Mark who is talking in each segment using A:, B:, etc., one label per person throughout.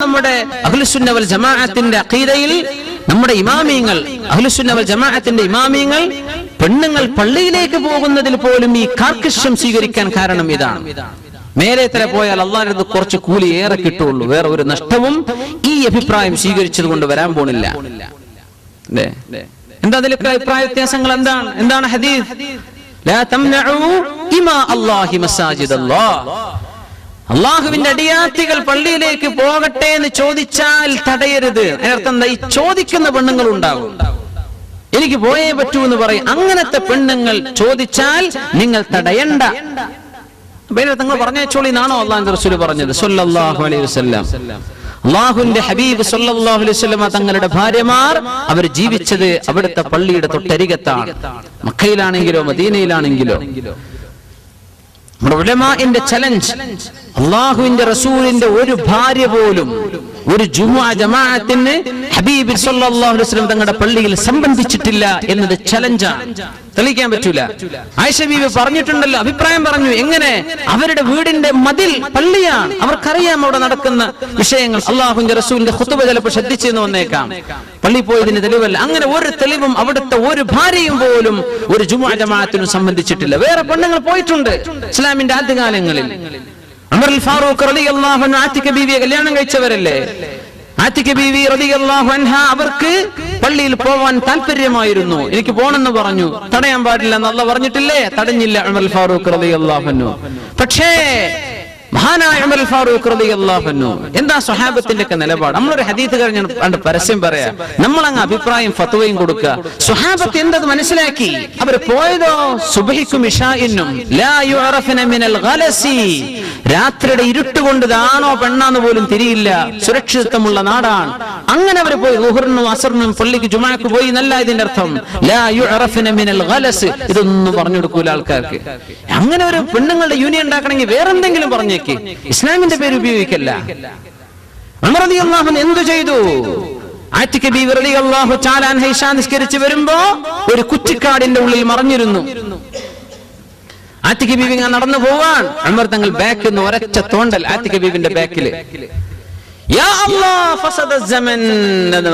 A: നമ്മുടെ അഖിലുസുന്നവൽ ജമാഅത്തിന്റെ അഖീദയിൽ നമ്മുടെ ഇമാമിയങ്ങൾ അഖിലുസുന്നവൽ ജമാഅത്തിന്റെ ഇമാമിയങ്ങൾ പെണ്ണുങ്ങൾ പള്ളിയിലേക്ക് പോകുന്നതിൽ പോലും ഈ കാർക്കശ്യം സ്വീകരിക്കാൻ കാരണം ഇതാണ്. മേലെ തല പോയാൽ അള്ളാഹിനത് കുറച്ച് കൂലി ഏറെ കിട്ടുള്ളൂ വേറെ ഒരു നഷ്ടവും ഈ അഭിപ്രായം സ്വീകരിച്ചത് കൊണ്ട് വരാൻ പോണില്ല? എന്താ അതിലൊക്കെ അഭിപ്രായ വ്യത്യാസങ്ങൾ എന്താണ്? എന്താണ് ഹദീസ്? അള്ളാഹുവിന്റെ അടിയാത്തികൾ പള്ളിയിലേക്ക് പോകട്ടെ എന്ന് ചോദിച്ചാൽ തടയരുത്. അതിനർത്ഥം എന്താ? ഈ ചോദിക്കുന്ന പെണ്ണുങ്ങൾ ഉണ്ടാവും എനിക്ക് പോയേ പറ്റൂ എന്ന് പറയും. അങ്ങനത്തെ പെണ്ണുങ്ങൾ ചോദിച്ചാൽ നിങ്ങൾ തടയണ്ട. നിങ്ങൾ പറഞ്ഞോളി എന്നാണോ അള്ളാഹു റസൂൽ പറഞ്ഞത്? സല്ലല്ലാഹു അലൈഹി ഹബീബ് വസല്ലമ തങ്ങളുടെ ഭാര്യമാർ അവർ ജീവിച്ചത് അവിടുത്തെ പള്ളിയുടെ തൊട്ടരികത്താണ്. മക്കയിലാണെങ്കിലോ മദീനയിലാണെങ്കിലോ. ചലഞ്ച് അള്ളാഹുവിന്റെ റസൂലിന്റെ ഒരു ഭാര്യ പോലും ഒരു ജുമാ ജമാഅത്തിന് ഹബീബ് വസല്ലം തങ്ങളുടെ പള്ളിയിൽ സംബന്ധിച്ചിട്ടില്ല എന്നത് ചലഞ്ചാണ് തെളിയിക്കാൻ പറ്റൂല. ആയിഷ ബീബി പറഞ്ഞിട്ടുണ്ടല്ലോ അഭിപ്രായം പറഞ്ഞു. എങ്ങനെ? അവരുടെ വീടിന്റെ മതിൽ പള്ളിയാണ്. അവർക്കറിയാം അവിടെ നടക്കുന്ന വിഷയങ്ങൾ. അള്ളാഹുവിന്റെ റസൂലിന്റെ ഹുത്തുബ ചിലപ്പോൾ ശ്രദ്ധിച്ചെന്ന് വന്നേക്കാം. പള്ളി പോയതിന് തെളിവല്ല. അങ്ങനെ ഒരു തെളിവും അവിടുത്തെ ഒരു ഭാര്യയും പോലും ഒരു ജുമാ ജമാഅത്തിനും സംബന്ധിച്ചിട്ടില്ല. വേറെ പെണ്ണുങ്ങൾ പോയിട്ടുണ്ട് ഇസ്ലാമിന്റെ ആദ്യകാലങ്ങളിൽ. അമർ ഫാറൂഖ് റളിയല്ലാഹു അൻഹു ആത്തിക ബീവിയെ കല്യാണം കഴിച്ചവരല്ലേ? ആത്തിക ബീവി റളിയല്ലാഹു അള്ളാഹു അവർക്ക് പള്ളിയിൽ പോവാൻ താല്പര്യമായിരുന്നു എനിക്ക് പോണെന്ന് പറഞ്ഞു. തടയാൻ പാടില്ല എന്നല്ല പറഞ്ഞിട്ടില്ലേ? തടഞ്ഞില്ല ഉമർ ഫാറൂഖ് റളിയല്ലാഹു അൻഹു. പക്ഷേ മഹാനായ ഉമർ ഫാറൂഖ് റളിയല്ലാഹു എന്താ സ്വഹാബത്തിന്റെ ഒക്കെ നിലപാട്? നമ്മൾ ഒരു ഹദീസ് കഴിഞ്ഞ പണ്ട് പരസ്യം പറയാ. നമ്മൾ അങ്ങ് അഭിപ്രായം ഫത്വയും കൊടുക്കുക. സ്വഹാബത്ത് എന്തത് മനസ്സിലാക്കി? അവർ പോയതോ? സുബഹിക്കും ഇഷാഇന്നും. ലാ യുഅറഫന മിനൽ ഗലസി. രാത്രിയുടെ ഇരുട്ട് കൊണ്ട് ദാണോ പെണ്ണാന്ന് പോലും തിരിയില്ല. സുരക്ഷിതത്വമുള്ള നാടാണ്. അങ്ങനെ അവർ പോയി ലുഹറിനും അസറിനും പള്ളിക്ക് ജുമാക്ക് പോയി എന്നല്ല ഇതിന്റെ അർത്ഥം. ലാ യുഅറഫന മിനൽ ഗലസ്. ഇതൊന്നും പറഞ്ഞു കൊടുക്കൂല ആൾക്കാർക്ക്. അങ്ങനെ ഒരു പെണ്ണുങ്ങളുടെ യൂണിയൻ ഉണ്ടാക്കണമെങ്കിൽ വേറെന്തെങ്കിലും പറഞ്ഞേക്ക്. ഇസ്ലാമിന്റെ പേര് ഉപയോഗിക്കല്ല. എന്തു ചെയ്തു? ആറ്റിക്ക നിസ്കരിച്ച് വരുമ്പോ ഒരു കുറ്റിക്കാടിന്റെ ഉള്ളിൽ മറഞ്ഞിരുന്നു. ആറ്റിക്ക് ബീവി ഇങ്ങനെ നടന്നു പോവാൻ. ഉമർ തങ്ങൾ ബാക്കിൽ നിന്ന് ഒരച്ച തോണ്ടൽ ആറ്റിക്ക് ബീവിന്റെ ബാക്കിൽ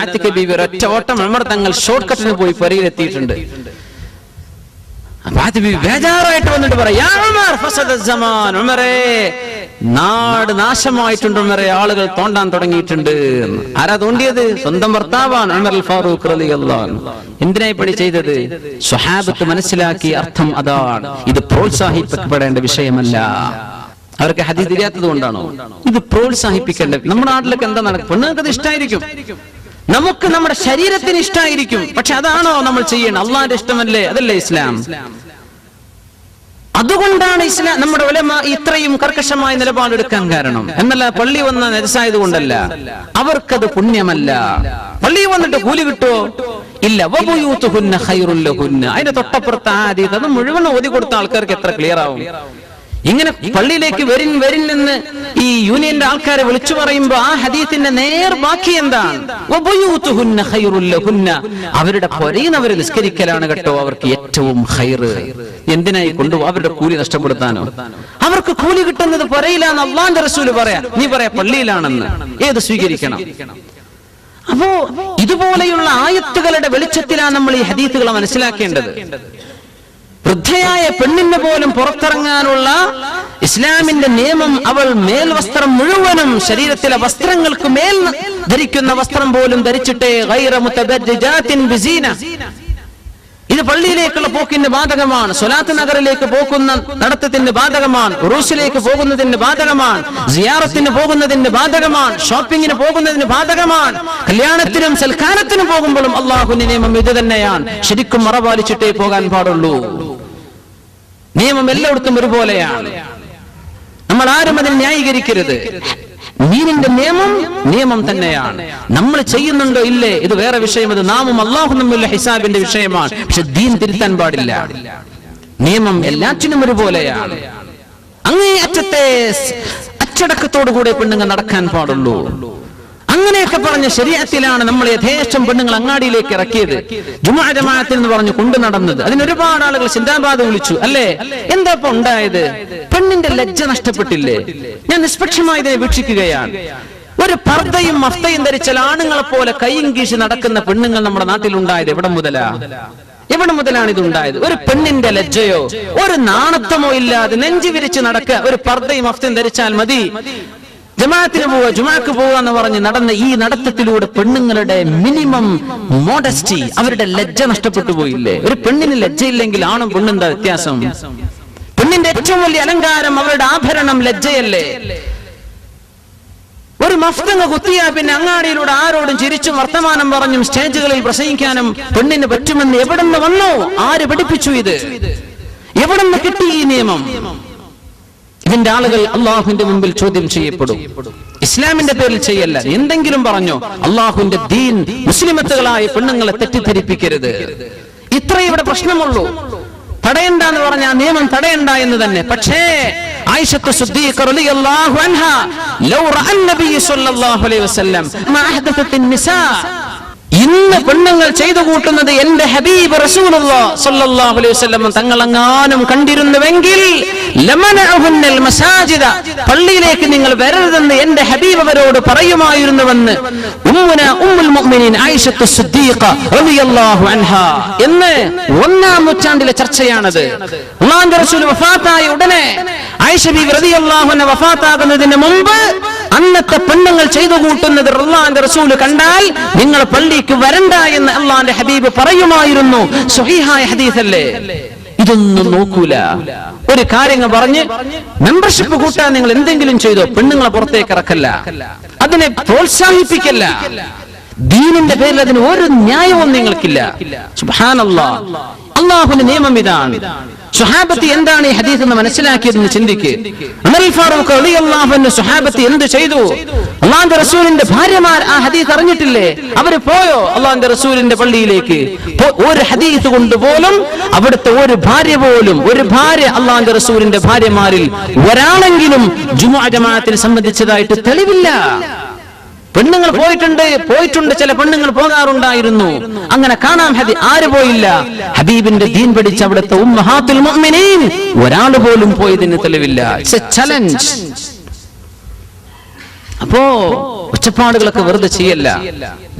A: ആറ്റിക്ക ബീവി ഒരൊറ്റ ഓട്ടം ഉമർ തങ്ങൾ ഷോർട്ട് കട്ടിന് പോയി പരിയിലെത്തിയിട്ടുണ്ട്. ബേജാറായിട്ട് വന്നിട്ട് പറയാം "യാ ഉമർ ഫസദ സമാൻ ഉമറേ നാട് നാശമായിട്ടുണ്ട് ആളുകൾ തോണ്ടാൻ തുടങ്ങിയിട്ടുണ്ട്. ആരാ തോണ്ടിയത്? സ്വന്തം ഭർത്താവാണ് ഉമർ ഫാറൂഖ്. എന്തിനാ ഇപ്പടി ചെയ്തത്? സ്വഹാബത്ത് മനസ്സിലാക്കി അർത്ഥം അതാണ്. ഇത് പ്രോത്സാഹിപ്പിക്കപ്പെടേണ്ട വിഷയമല്ല. അവർക്ക് ഹദീസ് തിരിയാത്തത് കൊണ്ടാണോ? ഇത് പ്രോത്സാഹിപ്പിക്കേണ്ട നമ്മുടെ നാട്ടിലൊക്കെ എന്താ നടക്കും പെണ്ണുങ്ങൾക്ക് അത് ഇഷ്ടമായിരിക്കും നമുക്ക് നമ്മുടെ ശരീരത്തിന് ഇഷ്ടമായിരിക്കും പക്ഷെ അതാണോ നമ്മൾ ചെയ്യണം അള്ളാന്റെ ഇഷ്ടമല്ലേ? അതല്ലേ ഇസ്ലാം. അതുകൊണ്ടാണ് ഇസ്ലാം നമ്മുടെ ഉലമ ഇത്രയും കർക്കശമായ നിലപാടെടുക്കാൻ കാരണം. എന്നല്ല പള്ളി വന്ന നിരസായത് കൊണ്ടല്ല അവർക്കത് പുണ്യമല്ല. പള്ളി വന്നിട്ട് കൂലി കിട്ടുമോ ഇല്ല. അതിന്റെ തൊട്ടപ്പുറത്ത് ആ രീതി അത് മുഴുവൻ ഓതി കൊടുത്ത ആൾക്കാർക്ക് എത്ര ക്ലിയർ ആവും? ഇങ്ങനെ പള്ളിയിലേക്ക് വരിൻ വരിൻ എന്ന് ഈ യൂണിയന്റെ ആൾക്കാരെ വിളിച്ചു പറയുമ്പോ ആ ഹദീത്തിന്റെ നേർ ബാക്കി എന്താണ്? അവരുടെ പൊരയിൽ പൊരയുന്നവർ നിസ്കരിക്കലാണ് കേട്ടോ അവർക്ക് ഏറ്റവും ഹൈറ് എന്തിനായി കൊണ്ടു അവരുടെ കൂലി നഷ്ടപ്പെടുത്താനോ? അവർക്ക് കൂലി കിട്ടുന്നത് പൊരയിലാന്ന് അള്ളാന്റെ റസൂൽ പറയാ. നീ പറയാ പള്ളിയിലാണെന്ന്. ഏത് സ്വീകരിക്കണം? അപ്പോ ഇതുപോലെയുള്ള ആയത്തുകളുടെ വെളിച്ചത്തിലാണ് നമ്മൾ ഈ ഹദീത്തുകളെ മനസ്സിലാക്കേണ്ടത്. വൃദ്ധയായ പെണ്ണിന് പോലും പുറത്തിറങ്ങാനുള്ള ഇസ്ലാമിന്റെ നിയമം അവൾ മേൽവസ്ത്രം മുഴുവനും ശരീരത്തിലെ വസ്ത്രങ്ങൾക്ക് മേൽ ധരിക്കുന്ന വസ്ത്രം പോലും ധരിച്ചിട്ടേ. ഇത് പള്ളിയിലേക്കുള്ള പോക്കിന്റെ ബാധകമാണ്. സൊലാത്ത് നഗറിലേക്ക് പോകുന്ന നടത്തത്തിന്റെ ബാധകമാണ്. ഉറൂസിലേക്ക് പോകുന്നതിന്റെ ബാധകമാണ്. സിയാറത്തിന് പോകുന്നതിന്റെ ബാധകമാണ്. ഷോപ്പിങ്ങിന് പോകുന്നതിന് ബാധകമാണ്. കല്യാണത്തിനും സൽക്കാരത്തിനും പോകുമ്പോഴും അള്ളാഹുവിന്റെ നിയമം ഇത് തന്നെയാണ് ശരിക്കും മറപാലിച്ചിട്ടേ പോകാൻ പാടുള്ളൂ. നിയമം എല്ലായിടത്തും ഒരുപോലെയാണ്. നമ്മൾ ആരും അതിൽ ന്യായീകരിക്കരുത്. നീനിന്റെ നിയമം നിയമം തന്നെയാണ്. നമ്മൾ ചെയ്യുന്നുണ്ടോ ഇല്ലേ? ഇത് വേറെ വിഷയം. അത് നാമും അള്ളാഹു തമ്മിലുള്ള ഹിസാബിന്റെ വിഷയമാണ്. പക്ഷെ ദീൻ തിരുത്താൻ പാടില്ല. നിയമം എല്ലാറ്റിനും ഒരുപോലെയാണ്. അങ്ങേ അറ്റത്തെ അച്ചടക്കത്തോടുകൂടെ പെണ്ണുങ്ങൾ നടക്കാൻ പാടുള്ളൂ. അങ്ങനെയൊക്കെ പറഞ്ഞ ശരീരത്തിലാണ് നമ്മൾ യഥേഷ്ടം പെണ്ണുങ്ങൾ അങ്ങാടിയിലേക്ക് ഇറക്കിയത്. ജുമാ ജമാഅത്തിൽ എന്ന് പറഞ്ഞു കൊണ്ടു നടന്നത്. അതിന് ഒരുപാട് ആളുകൾ സിന്ദാബാദ് വിളിച്ചു. അല്ലേ? എന്താ ഉണ്ടായത്? പെണ്ണിന്റെ ലജ്ജ നഷ്ടപ്പെട്ടില്ലേ? ഞാൻ നിഷ്പക്ഷമായി ഇതിനെ വീക്ഷിക്കുകയാണ്. ഒരു പർദ്ദയും മഫ്തയും ധരിച്ചാൽ ആണുങ്ങളെ പോലെ കൈയും കീശി നടക്കുന്ന പെണ്ണുങ്ങൾ നമ്മുടെ നാട്ടിലുണ്ടായത് എവിടെ മുതലാ? എവിടെ മുതലാണ് ഇത് ഉണ്ടായത് ഒരു പെണ്ണിന്റെ ലജ്ജയോ? ഒരു നാണത്വമോ ഇല്ലാതെ നെഞ്ചു വിരിച്ച് നടക്കുക. ഒരു പർദ്ദയും മഫ്തയും ധരിച്ചാൽ മതി. ജമാഅത്തിന് പോവുക ജുമാക്ക് പോവുക എന്ന് പറഞ്ഞ് നടന്ന ഈ നടത്തത്തിലൂടെ പെണ്ണുങ്ങളുടെ മിനിമം മോഡസ്റ്റി അവരുടെ ലജ്ജ നഷ്ടപ്പെട്ടു പോയില്ലേ? ഒരു പെണ്ണിന് ലജ്ജയില്ലെങ്കിൽ ആണും പെണ്ണും വ്യത്യാസം? പെണ്ണിന്റെ ഏറ്റവും വലിയ അലങ്കാരം അവരുടെ ആഭരണം ലജ്ജയല്ലേ? ഒരു മഫ്തങ്ങ് കുത്തിയാ പിന്നെ അങ്ങാടിയിലൂടെ ആരോടും ചിരിച്ചും വർത്തമാനം പറഞ്ഞും സ്റ്റേജുകളിൽ പ്രസംഗിക്കാനും പെണ്ണിന് പറ്റുമെന്ന് എവിടെ നിന്ന് വന്നു? ആര് പഠിപ്പിച്ചു ഇത്? എവിടെ നിന്ന് കിട്ടി ഈ നിയമം? ഇതിന്റെ ആളുകൾ അള്ളാഹുവിന്റെ മുമ്പിൽ ചോദ്യം ചെയ്യപ്പെടും. ഇസ്ലാമിന്റെ പേരിൽ ചെയ്യല്ല. എന്തെങ്കിലും പറഞ്ഞോ അള്ളാഹുവിന്റെ ദീൻ മുസ്ലിമത്തുകളായ പെണ്ണുങ്ങളെ തെറ്റിദ്ധരിപ്പിക്കരുത്. ഇത്ര ഇവിടെ പ്രശ്നമുള്ളൂ. തടയണ്ട എന്ന് പറഞ്ഞ നിയമം തടയണ്ട എന്ന് തന്നെ. പക്ഷേ ആയിഷത്ത് ഇന്ന് പെണ്ണുങ്ങൾ ചെയ്തു കൂട്ടുന്നത് എന്റെ ഹബീബ് റസൂലുള്ളാഹി സ്വല്ലല്ലാഹു അലൈഹി വസല്ലം തങ്ങളെങ്ങാനും കണ്ടിരുന്നുവെങ്കിൽ മസാജിദ പള്ളിയിലേക്ക് നിങ്ങൾ വരരുതെന്ന് എന്റെ ഹബീബ് അവരോട് പറയുമായിരുന്നുവെന്ന് ഉമ്മുന ഉമ്മുൽ മുഅ്മിനീൻ റളിയല്ലാഹു എന്ന് ഒന്നാം നൂറ്റാണ്ടിലെ ചർച്ചയാണത്. അള്ളാഹുവിന്റെ വഫാത്തായ ഉടനെ ആയിഷ അൻഹ വഫാത്താകുന്നതിന് മുമ്പ് അന്നത്തെ പെണ്ണുങ്ങൾ ചെയ്തു കൂട്ടുന്നത് അള്ളാന്റെ റസൂൽ കണ്ടാൽ നിങ്ങൾ പള്ളിക്ക് വരണ്ട എന്ന് അള്ളാന്റെ ഹബീബ് പറയുമായിരുന്നു. സ്വഹീഹായ ഹദീസല്ലേ? ഇതൊന്നും നോക്കൂല. ഒരു കാര്യങ്ങൾ പറഞ്ഞ് മെമ്പർഷിപ്പ് കൂട്ടാൻ നിങ്ങൾ എന്തെങ്കിലും ചെയ്തോ പെണ്ണുങ്ങളെ പുറത്തേക്ക് ഇറക്കല്ല. അതിനെ പ്രോത്സാഹിപ്പിക്കല്ല. ദീനിന്റെ പേരിൽ അതിന് ഒരു ന്യായവും നിങ്ങൾക്കില്ല. അള്ളാഹുന്റെ അള്ളാഹുവിന്റെ നിയമം ഇതാണ്. എന്താണ് ഈ ഹദീസ് എന്ന് മനസ്സിലാക്കിയതെന്ന് ചിന്തിക്ക്. ഉമർ ഫാറൂഖ് റളിയല്ലാഹു സുഹാബത്തി എന്ത് ചെയ്തു? അള്ളാന്റെ റസൂലിന്റെ ഭാര്യമാർ ആ ഹദീസ് അറിഞ്ഞിട്ടില്ലേ? അവർ പോയോ അള്ളാന്റെ റസൂലിന്റെ പള്ളിയിലേക്ക്? ഒരു ഹദീസ് കൊണ്ട് പോലും അവിടുത്തെ ഒരു ഭാര്യ പോലും ഒരു ഭാര്യ അള്ളാന്റെ റസൂലിന്റെ ഭാര്യമാരിൽ ഒരാളെങ്കിലും ജുമുഅ ജമാഅത്തിനെ സംബന്ധിച്ചതായിട്ട് തെളിവില്ല. പെണ്ണുങ്ങൾ പോയിട്ടുണ്ട് പോയിട്ടുണ്ട് ചില പെണ്ണുങ്ങൾ പോകാറുണ്ടായിരുന്നു. അങ്ങനെ കാണാം ഹബി ആര് പോയില്ല. ഹബീബിന്റെ ദീൻ പഠിച്ച അവിടുത്തെ ഉമ്മഹാത്തുൽ മുഅ്മിനീൻ. ഒരാൾ പോലും പോയതിന് തെളിവില്ല. ഇറ്റ്സ് എ ചലഞ്ച് അപ്പോ ഒച്ചപ്പാടുകളൊക്കെ വെറുതെ ചെയ്യല്ല.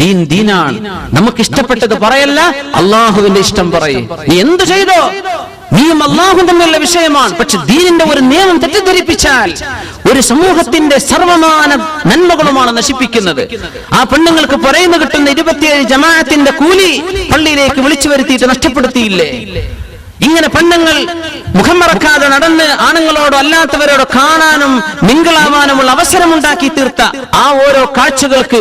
A: ദീൻ ദീനാണ്. നമുക്ക് ഇഷ്ടപ്പെട്ടത് പറയല്ല. അള്ളാഹുവിന്റെ ഇഷ്ടം പറയും. നീ എന്ത് ചെയ്തോ? നീയും അല്ലാഹു തമ്മിലുള്ള വിഷയമാണ്. പക്ഷെ ദീനിന്റെ ഒരു നിയമം തെറ്റിദ്ധരിപ്പിച്ചാൽ ഒരു സമൂഹത്തിന്റെ സർവമാന നന്മകളുമാണ് നശിപ്പിക്കുന്നത്. ആ പെണ്ണുങ്ങൾക്ക് പറയുന്ന കിട്ടുന്ന ഇരുപത്തിയേഴ് ജമാഅത്തിന്റെ കൂലി പള്ളിയിലേക്ക് വിളിച്ചു വരുത്തിയിട്ട് നഷ്ടപ്പെടുത്തിയില്ലേ? ഇങ്ങനെ പെണ്ണുങ്ങൾ മുഖം മറക്കാതെ നടന്ന് ആണുങ്ങളോടോ അല്ലാത്തവരോടോ കാണാനും മിങ്കിളാവാനുമുള്ള അവസരമുണ്ടാക്കി തീർത്ത ആ ഓരോ കാഴ്ചകൾക്ക്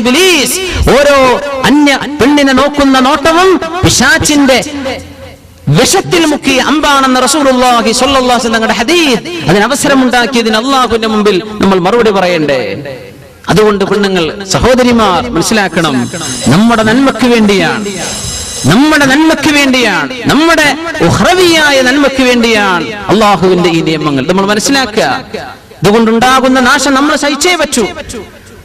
A: ഇബ്ലീസ്. ഓരോ അന്യ പെണ്ണിനെ നോക്കുന്ന നോട്ടവും പിശാച്ചിന്റെ വിഷത്തിൽ മുക്കി അമ്പാണെന്ന് റസൂലുള്ളാഹി സ്വല്ലല്ലാഹു തങ്ങളുടെ ഹദീസ്. അതിന് അവസരമുണ്ടാക്കിയതിന് അള്ളാഹുവിന്റെ മുമ്പിൽ നമ്മൾ മറുപടി പറയണ്ടേ? അതുകൊണ്ട് പെണ്ണുങ്ങൾ സഹോദരിമാർ മനസ്സിലാക്കണം നമ്മുടെ നന്മയ്ക്ക് വേണ്ടിയാണ്. നമ്മുടെ നന്മയ്ക്ക് വേണ്ടിയാണ്. നമ്മുടെ ഉഹ്രവിയായ നന്മയ്ക്ക് വേണ്ടിയാണ് അള്ളാഹുവിന്റെ ഈ നിയമങ്ങൾ. നമ്മൾ മനസ്സിലാക്കുക. ഇതുകൊണ്ടുണ്ടാകുന്ന നാശം നമ്മൾ സഹിച്ചേ പറ്റൂ.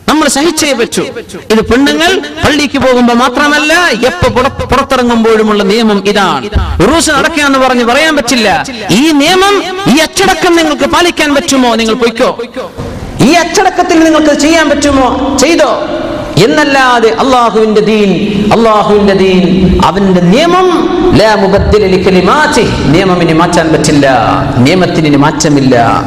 A: നമ്മൾ സഹിച്ചേ പറ്റൂ. ഇത് പെണ്ണുങ്ങൾ പള്ളിക്ക് പോകുമ്പോൾ മാത്രമല്ല എപ്പോ പുറ- പുറത്തിറങ്ങുമ്പോഴുമുള്ള നിയമം ഇതാണ്. ഉറൂസ് നടക്കാന്ന് പറഞ്ഞ് പറയാൻ പറ്റില്ല. ഈ നിയമം ഈ അച്ചടക്കം നിങ്ങൾക്ക് പാലിക്കാൻ പറ്റുമോ? നിങ്ങൾ പൊയ്ക്കോ. ഈ അച്ചടക്കത്തിൽ നിങ്ങൾക്ക് ചെയ്യാൻ പറ്റുമോ? ചെയ്തോ? എന്നല്ലാതെ അള്ളാഹുവിന്റെ ദീൻ അള്ളാഹുവിന്റെ ദീൻ അവന്റെ നിയമം ലാ മുബദ്ദില ലികലിമാതിഹി. നിയമം ഇനി മാറ്റാൻ പറ്റില്ല. നിയമത്തിന് മാറ്റമില്ല.